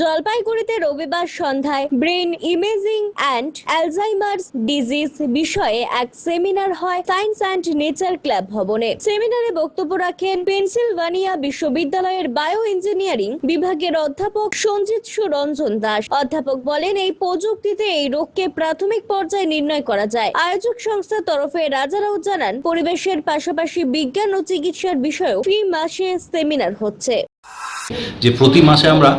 জলপাইগুড়িতে রবিবার সন্ধ্যায় brain imaging and Alzheimer's disease বিষয়ে এক সেমিনার হয় সায়েন্স অ্যান্ড নেচার ক্লাব ভবনে। সেমিনারে বক্তব্য রাখেন পেনসিলভানিয়া বিশ্ববিদ্যালয়ের বায়ো ইঞ্জিনিয়ারিং বিভাগের অধ্যাপক সঞ্জিত সুরঞ্জন দাস। অধ্যাপক বলেন, এই প্রযুক্তিতে এই রোগকে প্রাথমিক পর্যায়ে নির্ণয় করা যায়। আয়োজক সংস্থার তরফে রাজারাও জানান, পরিবেশের পাশাপাশি বিজ্ঞান ও চিকিৎসার বিষয়েও ফ্রি মাসে সেমিনার হচ্ছে। যে প্রতি মাসে আমরা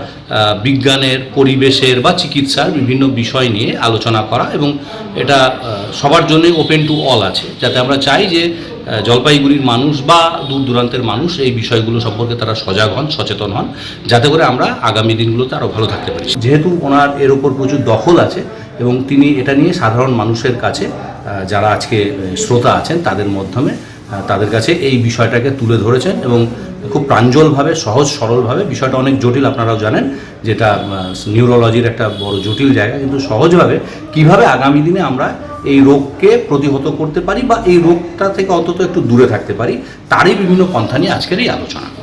বিজ্ঞানের, পরিবেশের বা চিকিৎসার বিভিন্ন বিষয় নিয়ে আলোচনা করা এবং এটা সবার জন্যই ওপেন টু অল আছে। যাতে আমরা চাই যে জলপাইগুড়ির মানুষ বা দূর দূরান্তের মানুষ এই বিষয়গুলো সম্পর্কে তারা সজাগ হন, সচেতন হন, যাতে করে আমরা আগামী দিনগুলোতে আরও ভালো থাকতে পারি। যেহেতু ওনার এর ওপর প্রচুর দখল আছে এবং তিনি এটা নিয়ে সাধারণ মানুষের কাছে যারা আজকে শ্রোতা আছেন, তাদের মাধ্যমে তাদের কাছে এই বিষয়টাকে তুলে ধরেছেন এবং খুব প্রাঞ্জলভাবে, সহজ সরলভাবে, বিষয়টা অনেক জটিল আপনারাও জানেন, যেটা নিউরোলজির একটা বড় জটিল জায়গা, কিন্তু সহজভাবে কীভাবে আগামী দিনে আমরা এই রোগকে প্রতিহত করতে পারি বা এই রোগটা থেকে অন্তত একটু দূরে থাকতে পারি, তারই বিভিন্ন পন্থা নিয়ে আজকের এই আলোচনা।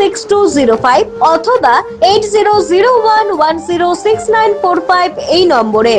two five অথবা eight one one six nine four five এই নম্বরে।